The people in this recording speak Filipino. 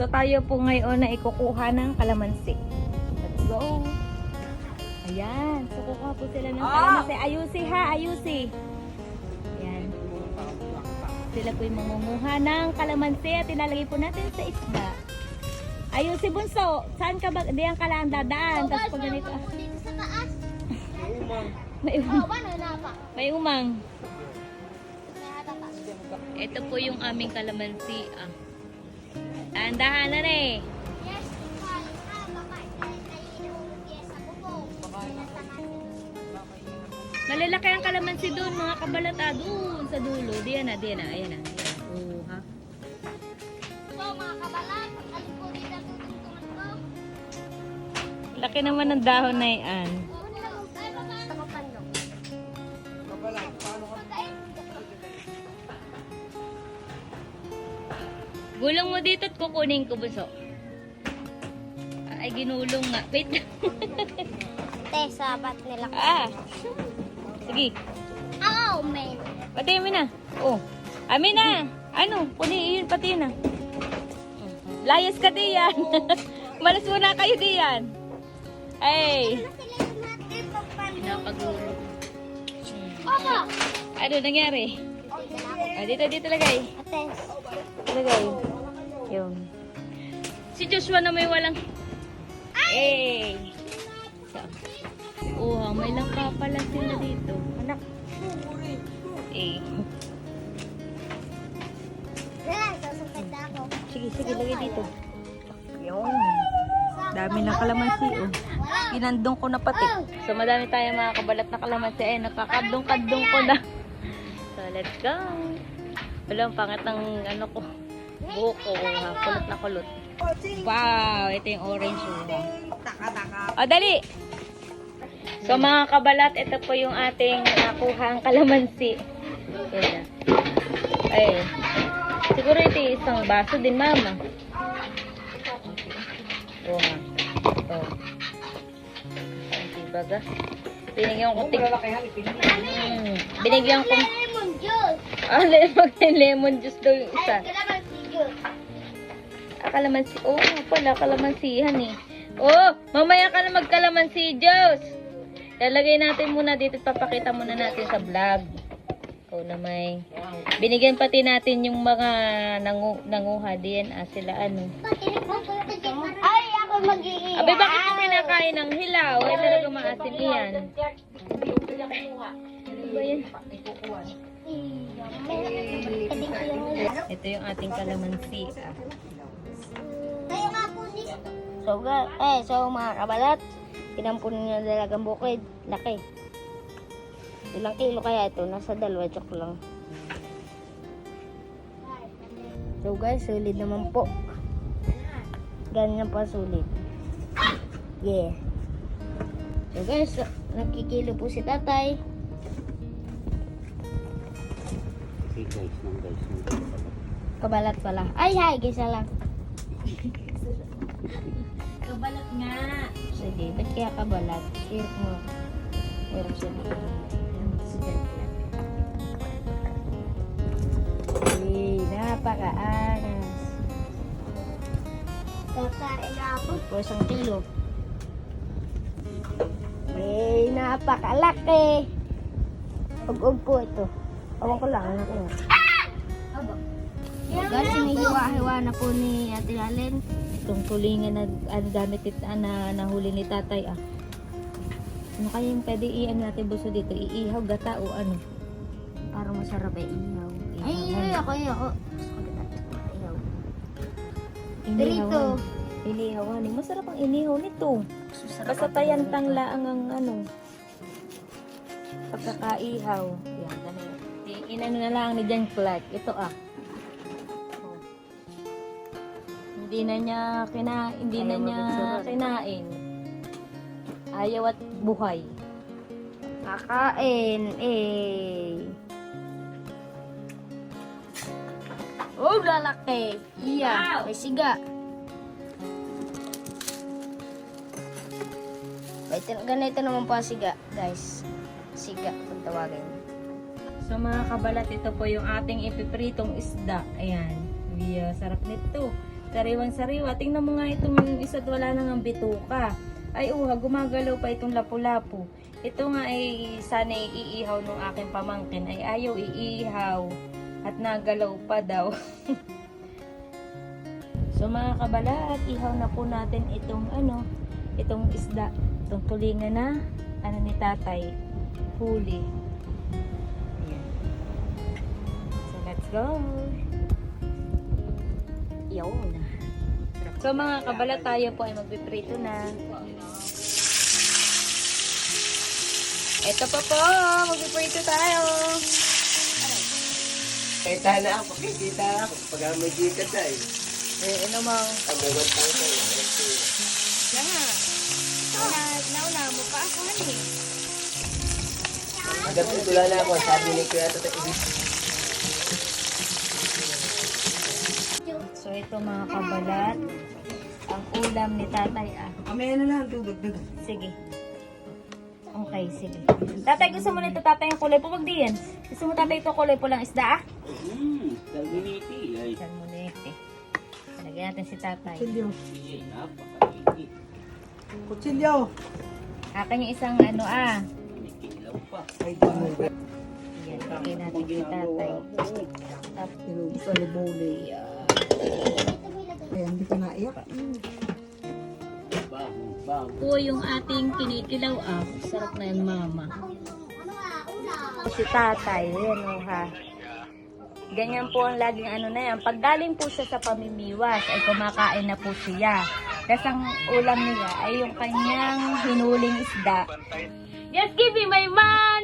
So tayo po ngayon na ikukuha ng kalamansi. Let's go! Ayan. So kukuha po sila ng kalamansi. Ayusi ha, ayusi. Ayan. Sila po yung mangunguha ng kalamansi at ilalagay po natin sa isda. Ayusi bunso, saan ka ba? Diyan ka lang dadaan. Tapos pag ganito. ah, Dito sa taas. May umang. May umang. May hatatas. Ito po yung aming kalamansi. Ah. Dahan-dahan na eh. Ah. Nasa natin. Malalaki ang kalamansi doon, mga kabalata, doon sa dulo. Diyan na, diyan na, ayan na. Oo, ha? So, mga kabalat, alin po dito ang tutungtungan ko? Laki naman ng dahon na yan. Gulong mo dito at kukunin ko, buso. Ay, ginulong nga. Wait lang. Te, sabat nila ah. Sige. Oh, man. Pati mo na. Oh. Amin na. Ano? Puni, yun, pati na. Layas ka diyan. Malas muna kayo diyan. Ay. Sila yung natin papandong. Pinapagulo. Opo. Ano nangyari? Ah, dito, dito lagay. Ates. Lagay. Yun. Si Joshua na may walang... Eh! So, oh, may langka pala sila dito. Anak. Eh. Sige, sige, lagay dito. Yun. Dami ng kalamansi, oh. Ginandong ko na pati. So, madami tayo mga kabalat na kalamansi. Ay, nakakadong-kadong ko na. So, let's go. Wala, ang pangat ng ano ko. Buhok ko, ha. Kulot na kulot. Wow, ito yung orange, oh. ha. O, dali! So, mga kabalat, ito po yung ating nakuhang kalamansi. Yan na. Ay, siguro ito yung isang baso din, mama. Oo nga. Ito. Ang tibaga. Binigyan ko tig... Hmm. Binigyan ko... Lemon juice. Ah, lemon, lemon juice daw yung isa. Ay, kalamansi juice. Ah, kalamansi. Oo oh, nga pala, kalamansihan eh. Oh, mamaya ka na magkalamansi juice. Lalagay natin muna dito at papakita muna natin sa vlog. Ikaw na may. Binigyan pati natin yung mga nangu nanguha din. Ah, sila ano. Ay, ako mag-iiyak. Abay, bakit yung kinakain ng hilaw? Ay, talaga maasim iyan. Ano ba yan? Ito yung ating kalamansi. Ah. So, eh, so mga kabalat, tinampun niya dalagang bukid. Laki. Ilang kilo kaya ito? Nasa dalawa, chok lang. So guys, sulit naman po. Ganyan pa sulit. Yeah. So guys, nakikilo po si tatay. Guys, nang guys. Kabalat pala. Ay, hi, guys lang. Kabalat nga. Sige, ba't kaya kabalat? Hirap mo. Hirap siya. Hey, napakaangas. Kakain na ako. Po isang kilo. Hey, napakalaki. Ug-ug po ito. Awan ko lang. Ano ko. Guys, sinihiwa-hiwa na po ni Ate Allen. Itong tulingan na ano, gamit it, ah, na nahuli ni tatay ah. Ano kaya yung pwede i-ano natin buso dito? Iihaw, gata o ano? Para masarap ay ihaw. Ay, Ihawan. ay, ako, ay, ako. Dito. Ihaw. Inihawan. Eh. Masarap ang inihaw nito. Basta tayantang laang ang ano. Pagkakaihaw. Yan, ganun. Inano na lang ni Jan Clark. Ito ah. Oh. Hindi na niya kina hindi na Ayaw niya mabigsuran. kinain. Ayaw at buhay. Kakain, eh. Oh, lalaki. Iya, may siga. Ito, ganito naman po ang siga, guys. Siga, kung tawagin. So mga kabalat, ito po yung ating ipipritong isda. Ayan. Yeah, sarap nito. Sariwang sariwa. Tingnan mo nga itong isa't wala nang ang bituka. Ay uha, gumagalaw pa itong lapu-lapu. Ito nga ay sana iihaw nung aking pamangkin. Ay ayaw iihaw. At nagalaw pa daw. so mga kabalat, ihaw na po natin itong ano, itong isda. Itong tulingan na, ano ni tatay, huli. Ayan. So let's go. Yun. So mga kabalat, tayo po ay magpiprito na. Ito pa po, magpiprito tayo. Kita na ako, kita na ako. Pag may kita na eh. Eh, ano mang, Kamugat tayo pa ako, honey. Agad tula na ako, sabi ni Kuya Tata. So ito mga kabalat, ang ulam ni tatay ah. Kamaya na lang, dudagdag. Sige. Okay, sige. Tatay, gusto mo nito tatay yung kulay puwag diyan. Gusto mo tatay ito kulay pulang isda ah? Hmm, dalminiti. Ay, Saan mo na ito? Lagyan natin si tatay. ay, napakainit. Kutsilyo. Akin yung isang ano ah. Yan, lagyan natin si tatay. Tapos, sa libuli. Ay, hindi ka naiyak. Po yung ating kinikilaw ah. Sarap na yan mama. Si tatay, yan o ha. Ganyan po ang laging ano na yan. Pag galing po siya sa pamimiwas, ay kumakain na po siya. Tapos ang ulam niya ay yung kanyang hinuling isda. Just give me my money!